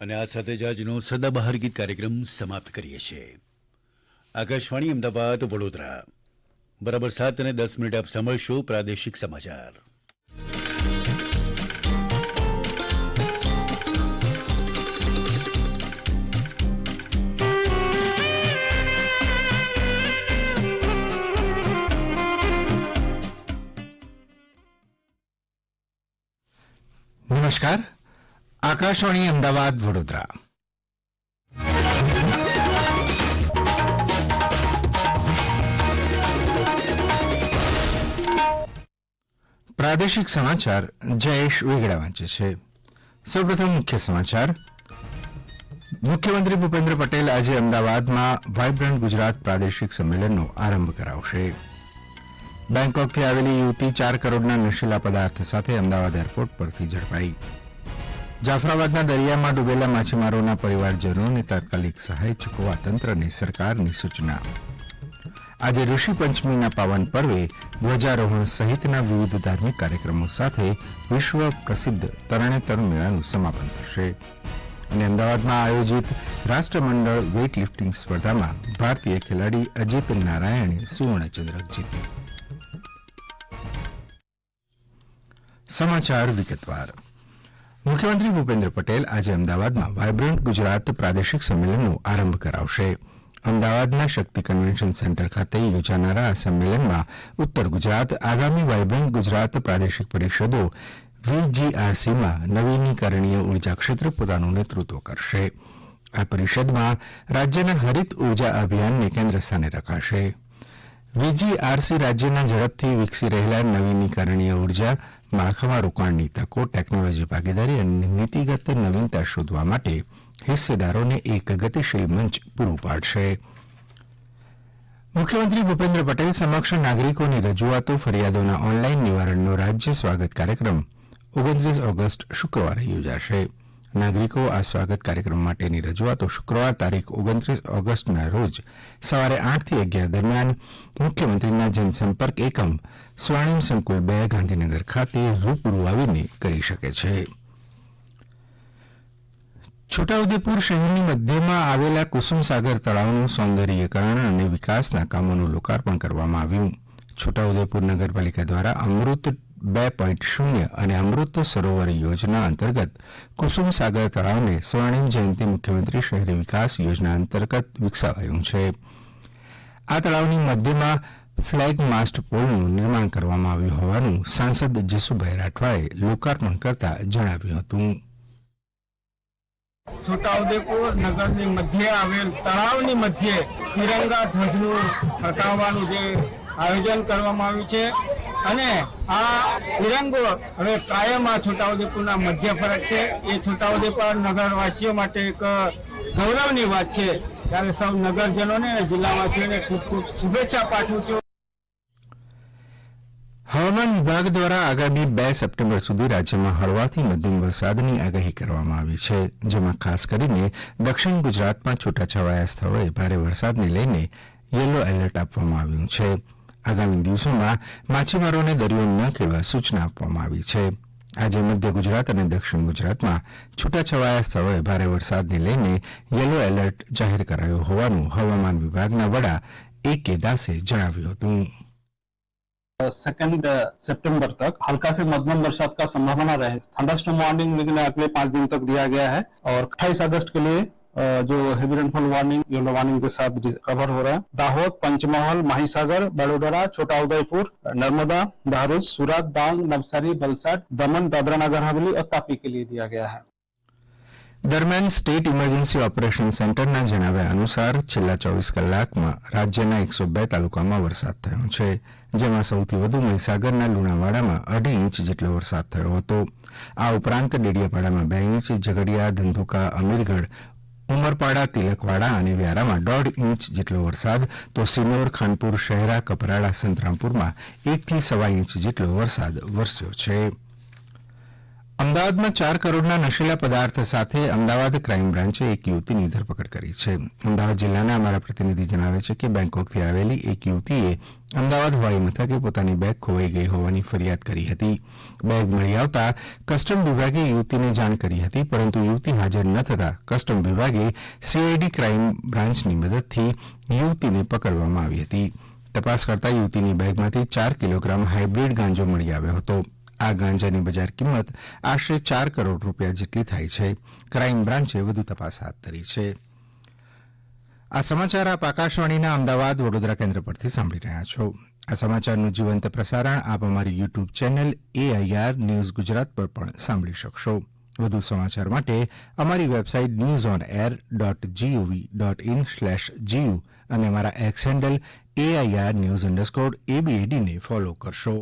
અને આ સાથે જ આજનો સદાબહાર ગીત કાર્યક્રમ સમાપ્ત કરીએ છીએ. આકાશવાણી અમદાવાદ, વડોદરા. બરાબર સાત અને દસ મિનિટ આપ સાંભળશો પ્રાદેશિક સમાચાર. નમસ્કાર. આકાશવાણી અમદાવાદ, વડોદરા. પ્રાદેશિક સમાચાર જયેશ વેગડા વાંચે છે. સૌપ્રથમ મુખ્ય સમાચાર. મુખ્યમંત્રી ભૂપેન્દ્ર પટેલ આજે અમદાવાદમાં વાયબ્રન્ટ ગુજરાત પ્રાદેશિક સંમેલનનો આરંભ કરાવશે. બેંકોકથી આવેલી યુવતી ચાર કરોડના નશીલા પદાર્થ સાથે અમદાવાદ એરપોર્ટ પરથી ઝડપાઈ. જાફરાબાદના દરિયામાં ડૂબેલા માછીમારોના પરિવારજનોને તાત્કાલિક સહાય ચૂકવવા તંત્રને સરકારની સૂચના. આજે ઋષિ પંચમીના પાવન પર્વે ધ્વજારોહણ સહિતના વિવિધ ધાર્મિક કાર્યક્રમો સાથે વિશ્વ પ્રસિદ્ધ તરણેતર મેળાનું સમાપન થશે. અને અમદાવાદમાં આયોજિત રાષ્ટ્રમંડળ વેઇટ લિફ્ટિંગ સ્પર્ધામાં ભારતીય ખેલાડી અજીત નારાયણે સુવર્ણચંદ્રક જીત્યો. સમાચાર વિગતવાર. મુખ્યમંત્રી ભૂપેન્દ્ર પટેલ આજે અમદાવાદમાં વાયબ્રન્ટ ગુજરાત પ્રાદેશિક સંમેલનનો આરંભ કરાવશે. અમદાવાદના શક્તિ કન્વેન્શન સેન્ટર ખાતે યોજાનારા આ સંમેલનમાં ઉત્તર ગુજરાત, આગામી વાયબ્રન્ટ ગુજરાત પ્રાદેશિક પરિષદો, વીજીઆરસીમાં નવીનીકરણીય ઊર્જા ક્ષેત્રે પોતાનું નેતૃત્વ કરશે. આ પરિષદમાં રાજ્યના હરિત ઊર્જા અભિયાનને કેન્દ્ર સ્થાને રખાશે. વીજીઆરસી રાજ્યના ઝડપથી વિકસી રહેલા નવીનીકરણીય ઊર્જા, માળખામાં રોકાણની તકો, ટેકનોલોજી ભાગીદારી અને નીતિગત નવીનતા શોધવા માટે હિસ્સેદારોને એક ગતિશીલ મંચ પૂરું પાડશે. મુખ્યમંત્રી ભૂપેન્દ્ર પટેલ સમક્ષ નાગરિકોની રજૂઆતો, ફરિયાદોના ઓનલાઈન નિવારણનો રાજ્ય સ્વાગત કાર્યક્રમ ઓગણત્રીસ ઓગસ્ટ શુક્રવારે યોજાશે. નાગરિકો આ સ્વાગત કાર્યક્રમ માટેની રજૂઆતો શુક્રવાર તારીખ ઓગણત્રીસ ઓગસ્ટના રોજ સવારે આઠથી અગિયાર દરમિયાન મુખ્યમંત્રીના જનસંપર્ક એકમ સ્વર્ણિમ સંકુલ બે ગાંધીનગર ખાતે રૂબરૂ આવીને કરી શકે છે. છોટાઉદેપુર શહેરની મધ્યમાં આવેલા કુસુમસાગર તળાવનું સૌંદર્યકરણ અને વિકાસના કામોનું લોકાર્પણ કરવામાં આવ્યું. છોટાઉદેપુર નગરપાલિકા દ્વારા અમૃત બે પોઇન્ટ શૂન્ય અને અમૃત સરોવર યોજના અંતર્ગત કુસુમસાગર તળાવને સ્વર્ણિમ જયંતિ મુખ્યમંત્રી શહેરી વિકાસ યોજના અંતર્ગત વિકસાવાયું છે. આ તળાવની મધ્યમાં ફ્લેગ માસ્ટ પોલનું નિર્માણ કરવામાં આવ્યું હોવાનું સાંસદ જસુભાઈ રાઠવાએ લોકાર્પણ કરતા જણાવ્યું હતું. છોટાઉદેપુર નગરની મધ્યે આવેલ તળાવની મધ્યે તિરંગા ધ્વજનું ફરકાવવાનું જે આયોજન કરવામાં આવ્યું છે. અને આ તિરંગો હવે કાયમ આ છોટાઉદેપુરના મધ્ય ફરક છે. એ છોટાઉદેપુર નગરવાસીઓ માટે એક ગૌરવની વાત છે. ત્યારે સૌ નગરજનોને જિલ્લાવાસીઓને ખૂબ ખૂબ શુભેચ્છા પાઠવું છું. હવામાન વિભાગ દ્વારા આગામી બે સપ્ટેમ્બર સુધી રાજ્યમાં હળવાથી મધ્યમ વરસાદની આગાહી કરવામાં આવી છે, જેમાં ખાસ કરીને દક્ષિણ ગુજરાતમાં છૂટાછવાયા સ્થળોએ ભારે વરસાદને લઈને યલો એલર્ટ આપવામાં આવ્યું છે. આગામી દિવસોમાં માછીમારોને દરિયો ન ખેડવા સૂચના આપવામાં આવી છે આજે મધ્ય ગુજરાત અને દક્ષિણ ગુજરાતમાં છૂટાછવાયા સ્થળોએ ભારે વરસાદને લઈને યલો એલર્ટ જાહેર કરાયો હોવાનું હવામાન વિભાગના વડા એ કે દાસે જણાવ્યું હતું सेकेंड सितंबर तक हल्का से मध्यम बरसात का संभावना रहे थंडरस्टॉर्म वार्निंग लेकिन अगले पांच दिन तक दिया गया है और 28 अगस्त के लिए अ, जो heavy rainfall warning yellow warning के साथ कवर हो रहा है दाहोद पंचमहल माहीसागर बड़ोदरा छोटा उदयपुर नर्मदा बहरोज सूरत डांग नवसारी वलसाड दमन दादरा नगर हवेली और तापी के लिए दिया गया है દરમિયાન સ્ટેટ ઇમરજન્સી ઓપરેશન સેન્ટરના જણાવ્યા અનુસાર છેલ્લા ચોવીસ કલાકમાં રાજ્યના એકસો બે તાલુકામાં વરસાદ થયો છે જેમાં સૌથી વધુ મહીસાગરના લુણાવાડામાં અઢી ઇંચ જેટલો વરસાદ થયો હતો આ ઉપરાંત ડેડિયાપાડામાં બે ઇંચ ઝઘડિયા ધંધુકા અમીરગઢ ઉમરપાડા, તિલકવાડા અને વ્યારામાં દોઢ ઇંચ જેટલો વરસાદ તો સિનોર, ખાનપુર શહેરા, કપરાડા, સંતરામપુરમાં એકથી સવા ઇંચ જેટલો વરસાદ વરસ્યો છે. અમદાવાદમાં ચાર કરોડના નશીલા પદાર્થ સાથે અમદાવાદ ક્રાઇમ બ્રાન્ચે એક યુવતીની ધરપકડ કરી છે. અમદાવાદ જિલ્લાના અમારા પ્રતિનિધિ જણાવે છે કે બેંકોકથી આવેલી એક યુવતીએ અમદાવાદ હવાઈ મથકે પોતાની બેગ ખોવાઈ ગઈ હોવાની ફરિયાદ કરી હતી. બેગ મળી આવતા કસ્ટમ વિભાગે યુવતીને જાણ કરી હતી, પરંતુ યુવતી હાજર ન થતાં કસ્ટમ વિભાગે સીઆઈડી ક્રાઇમ બ્રાન્ચની મદદથી યુવતીને પકડવામાં આવી હતી. તપાસ કરતા યુવતીની બેગમાંથી ચાર કિલોગ્રામ હાઇબ્રિડ ગાંજો મળી આવ્યો હતો. આ ગાંજાની બજાર કિંમત આશરે ચાર કરોડ રૂપિયા જેટલી થાય છે. ક્રાઇમ બ્રાન્ચે વધુ તપાસ હાથ ધરી છે. આ સમાચાર આપ આકાશવાણીના અમદાવાદ વડોદરા કેન્દ્ર પરથી સાંભળી રહ્યા છો. આ સમાચારનું જીવંત પ્રસારણ આપ અમારી YouTube channel AIR news Gujarat પર પણ સાંભળી શકશો. વધુ સમાચાર માટે અમારી website news on air dot GOV dot in slash GU અને અમારા X handle AIR news underscore એબીએડીને follow કરશો.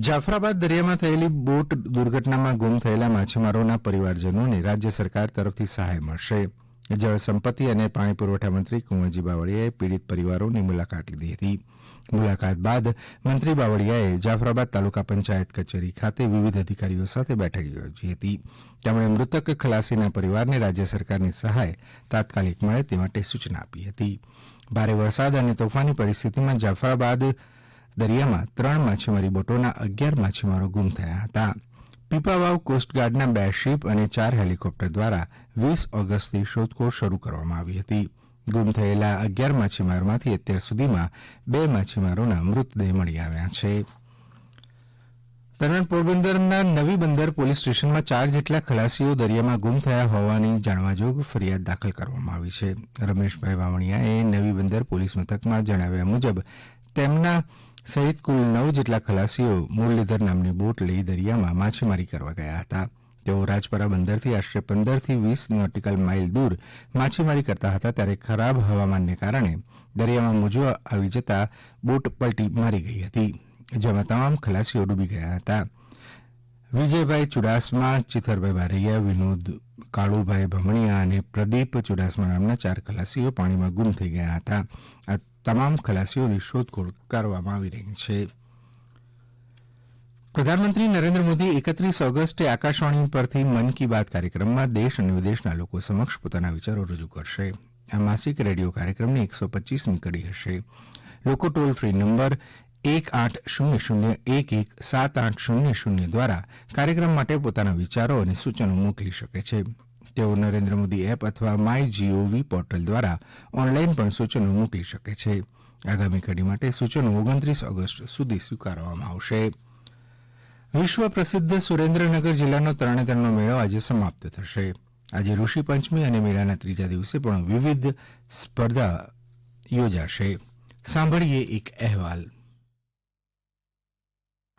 જાફરાબાદ દરિયામાં થયેલી બોટ દુર્ઘટનામાં ગુમ થયેલા માછીમારોના પરિવારજનોને રાજ્ય સરકાર તરફથી સહાય મળશે. જળસંપત્તિ અને પાણી પુરવઠા મંત્રી કુંવરજી બાવળીયાએ પીડિત પરિવારોની મુલાકાત લીધી હતી. મુલાકાત બાદ મંત્રી બાવળીયાએ જાફરાબાદ તાલુકા પંચાયત કચેરી ખાતે વિવિધ અધિકારીઓ સાથે બેઠક યોજી હતી. તેમણે મૃતક ખલાસીના પરિવારને રાજ્ય સરકારની સહાય તાત્કાલિક મળે તે માટે સૂચના આપી હતી. ભારે વરસાદ અને તોફાની પરિસ્થિતિમાં જાફરાબાદ દરિયામાં ત્રણ માછીમારી બોટોના અગિયાર માછીમારો ગુમ થયા હતા. પીપાવાવ કોસ્ટગાર્ડના બે શીપ અને ચાર હેલિકોપ્ટર દ્વારા વીસ ઓગસ્ટથી શોધખોળ શરૂ કરવામાં આવી હતી. ગુમ થયેલા અગિયાર માછીમારોમાંથી અત્યાર સુધીમાં બે માછીમારોના મૃતદેહ મળી આવ્યા છે. દરમિયાન પોરબંદરના નવી બંદર પોલીસ સ્ટેશનમાં ચાર જેટલા ખલાસીઓ દરિયામાં ગુમ થયા હોવાની જાણવાજોગ ફરિયાદ દાખલ કરવામાં આવી છે. રમેશભાઈ વાવણિયાએ નવી બંદર પોલીસ મથકમાં જણાવ્યા મુજબ, તેમના સહિત કુલ નવ જેટલા ખલાસીઓ મુરલીધર નામની બોટ લઈ દરિયામાં માછીમારી કરવા ગયા હતા. તેઓ રાજપરા બંદરથી આશરે પંદરથી વીસ નોટિકલ માઇલ દૂર માછીમારી કરતા હતા ત્યારે ખરાબ હવામાનને કારણે દરિયામાં મોજું આવી જતા બોટ પલટી મારી ગઈ હતી, જેમાં તમામ ખલાસીઓ ડૂબી ગયા હતા. વિજયભાઈ ચુડાસમા, ચિથરભાઈ બારૈયા, વિનોદ કાળુભાઈ ભમણિયા અને પ્રદીપ ચુડાસમા નામના ચાર ખલાસીઓ પાણીમાં ગુમ થઈ ગયા હતા. તમામ ખલાસીઓની શોધખોળ કરવામાં આવી રહી છે. પ્રધાનમંત્રી નરેન્દ્ર મોદી એકત્રીસ ઓગસ્ટે આકાશવાણી પરથી મન કી બાત કાર્યક્રમમાં દેશ અને વિદેશના લોકો સમક્ષ પોતાના વિચારો રજૂ કરશે. આ માસિક રેડિયો કાર્યક્રમની એકસો પચીસમી કડી હશે. લોકો ટોલ ફ્રી નંબર એક આઠ શૂન્ય શૂન્ય એક એક સાત આઠ શૂન્ય શૂન્ય દ્વારા કાર્યક્રમ માટે પોતાના વિચારો અને સૂચનો મોકલી શકે છે. તેઓ નરેન્દ્ર મોદી એપ અથવા માય જીઓવી પોર્ટલ દ્વારા ઓનલાઈન પણ સૂચનો મોકલી શકે છે. આગામી કડી માટે સૂચનો ઓગણત્રીસ ઓગસ્ટ સુધી સ્વીકારવામાં આવશે. વિશ્વ પ્રસિદ્ધ સુરેન્દ્રનગર જિલ્લાનો તરણેતરનો મેળો આજે સમાપ્ત થશે. આજે ઋષિ પંચમી અને મેળાના ત્રીજા દિવસે પણ વિવિધ સ્પર્ધા યોજાશે. સાંભળીએ એક અહેવાલ.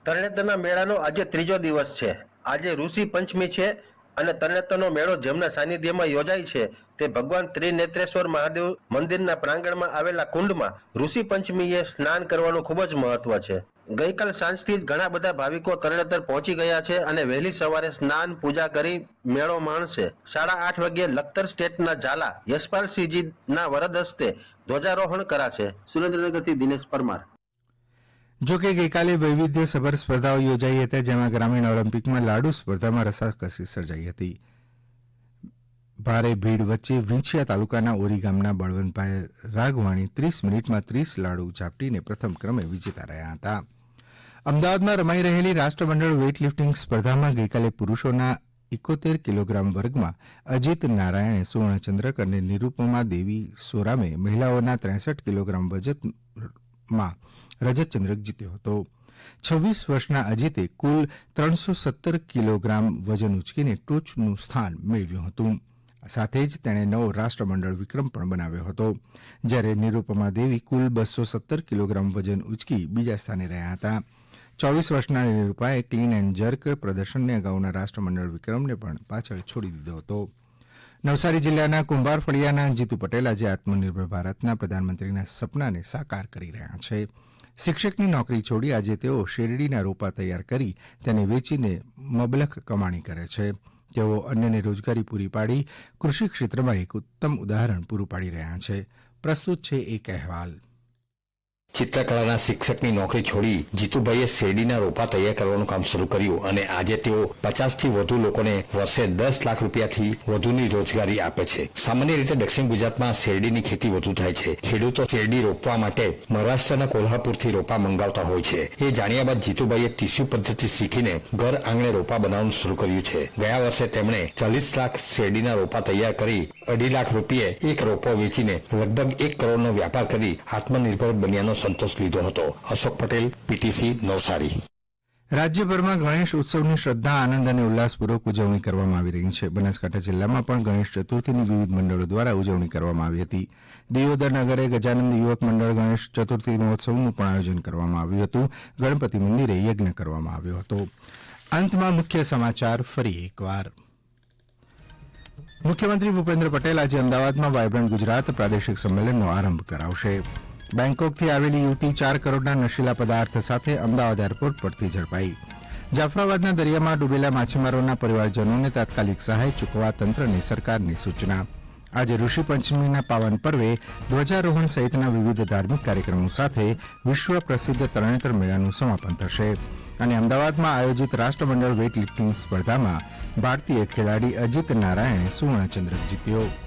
તરણેતરના મેળાનો આજે ત્રીજો દિવસ છે. આજે ઋષિ પંચમી છે. અને તરણેતરનો મેળો જેમના સાનિધ્યમાં યોજાય છે, તે ભગવાન ત્રિનેત્રેશ્વર મહાદેવ મંદિરના પ્રાંગણમાં આવેલા કુંડમાં ઋષિ પંચમીએ સ્નાન કરવાનું ખૂબ જ મહત્વ છે. ગઈકાલ સાંજથી જ ઘણા બધા ભાવિકો તરણેતર પહોંચી ગયા છે અને વહેલી સવારે સ્નાન, પૂજા કરી મેળો માણશે. સાડા આઠ વાગ્યે લખતર સ્ટેટના ઝાલા યશપાલસિંહજીના વરદ હસ્તે ધ્વજારોહણ કરાશે. સુરેન્દ્રનગરથી દિનેશ પરમાર. જોકે ગઈકાલે વૈવિધ્યસભર સ્પર્ધાઓ યોજાઈ હતી, જેમાં ગ્રામીણ ઓલિમ્પિકમાં લાડુ સ્પર્ધામાં રસાકસી સર્જાઈ હતી. ભારે ભીડ વચ્ચે વિંછીયા તાલુકાના ઓરી ગામના બળવંતભાઈ રાગવાણી ત્રીસ મિનિટમાં ત્રીસ લાડુ ઝાપટીને પ્રથમ ક્રમે વિજેતા રહ્યા હતા. અમદાવાદમાં રમાઈ રહેલી રાષ્ટ્રમંડળ વેઇટલિફ્ટિંગ સ્પર્ધામાં ગઈકાલે પુરુષોના એકોતેર કિલોગ્રામ વર્ગમાં અજીત નારાયણે, સુવર્ણચંદ્રક અને નિરૂપમા દેવી સોરામે મહિલાઓના ત્રેસઠ કિલોગ્રામ વજનમાં રજતચંદ્રક જીત્યો હતો. છવ્વીસ વર્ષના અજીતે કુલ ત્રણસો સત્તર કિલોગ્રામ વજન ઉચકીને ટોચનું સ્થાન મેળવ્યું હતું. સાથે જ તેણે નવો રાષ્ટ્રમંડળ વિક્રમ પણ બનાવ્યો હતો, જ્યારે નિરૂપમા દેવી કુલ બસો સત્તર કિલોગ્રામ વજન ઉચકી બીજા સ્થાને રહ્યા હતા. ચોવીસ વર્ષના નિરૂપાએ ક્લીન એન્ડ જર્ક પ્રદર્શનને અગાઉના રાષ્ટ્રમંડળ વિક્રમને પણ પાછળ છોડી દીધો હતો. નવસારી જિલ્લાના કુંભાર ફળિયાના જીતુ પટેલ આજે આત્મનિર્ભર ભારતના પ્રધાનમંત્રીના સપનાને સાકાર કરી રહ્યા છે. શિક્ષકની નોકરી છોડી આજે તેઓ શેરડીના રોપા તૈયાર કરી તેને વેચીને મબલખ કમાણી કરે છે. તેઓ અન્યને રોજગારી પૂરી પાડી કૃષિ ક્ષેત્રમાં એક ઉત્તમ ઉદાહરણ પૂરું પાડી રહ્યા છે. પ્રસ્તુત છે એક અહેવાલ. ચિત્રકલાના શિક્ષકની નોકરી છોડી જીતુભાઈએ શેરડીના રોપા તૈયાર કરવાનું કામ શરૂ કર્યું અને આજે તેઓ પચાસથી વધુ લોકોને વર્ષે દસ લાખ રૂપિયાથી વધુની રોજગારી આપે છે. સામાન્ય રીતે દક્ષિણ ગુજરાતમાં શેરડીની ખેતી વધુ થાય છે. ખેડૂતો શેરડી રોપવા માટે મહારાષ્ટ્રના કોલ્હાપુરથી રોપા મંગાવતા હોય છે. એ જાણ્યા બાદ જીતુભાઈએ ટીસ્યુ પદ્ધતિ શીખીને ઘર આંગણે રોપા બનાવવાનું શરૂ કર્યું છે. ગયા વર્ષે તેમણે ચાલીસ લાખ શેરડીના રોપા તૈયાર કરી અઢી લાખ રૂપિયે એક રોપો વેચીને લગભગ એક કરોડનો વ્યાપાર કરી આત્મનિર્ભર બન્યાનો સંતોષ લીધો હતો. અશોક પટેલ પીટીસી નવસારી. રાજ્યભરમાં ગણેશ ઉત્સવની શ્રદ્ધા, આનંદ અને ઉલ્લાસપૂર્વક ઉજવણી કરવામાં આવી રહી છે. બનાસકાંઠા જિલ્લામાં પણ ગણેશ ચતુર્થીની વિવિધ મંડળો દ્વારા ઉજવણી કરવામાં આવી હતી. દિયોદર નગરે ગજાનંદ યુવક મંડળ ગણેશ ચતુર્થી મહોત્સવનું પણ આયોજન કરવામાં આવ્યું હતું. ગણપતિ મંદિરે યજ્ઞ કરવામાં આવ્યો હતો. અંતમાં મુખ્ય સમાચાર ફરી એકવાર. મુખ્યમંત્રી ભૂપેન્દ્ર પટેલ આજે અમદાવાદમાં વાયબ્રન્ટ ગુજરાત પ્રાદેશિક સંમેલનનો આરંભ કરાવશે. બેંકોકથી આવેલી યુવતી ચાર કરોડના નશીલા પદાર્થ સાથે અમદાવાદ એરપોર્ટ પરથી ઝડપાઈ. જાફરાબાદના દરિયામાં ડૂબેલા માછીમારોના પરિવારજનોને તાત્કાલિક સહાય ચૂકવવા તંત્રને સરકારની સૂચના. આજે ઋષિ પંચમીના પાવન પર્વે ધ્વજારોહણ સહિતના વિવિધ ધાર્મિક કાર્યક્રમો સાથે વિશ્વ પ્રસિદ્ધ તરણેતર મેળાનું સમાપન થશે. અને અમદાવાદમાં આયોજિત રાષ્ટ્રમંડળ વેઇટ લિફ્ટિંગ સ્પર્ધામાં ભારતીય ખેલાડી અજીત નારાયણે સુવર્ણચંદ્રક જીત્યો.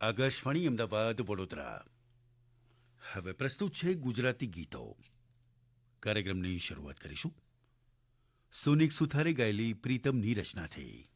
આકાશવાણી અમદાવાદ, વડોદરા. હવે પ્રસ્તુત છે ગુજરાતી ગીતો. કાર્યક્રમની શરૂઆત કરીશું. સોનિક સુથારે ગાયેલી પ્રીતમની રચનાથી.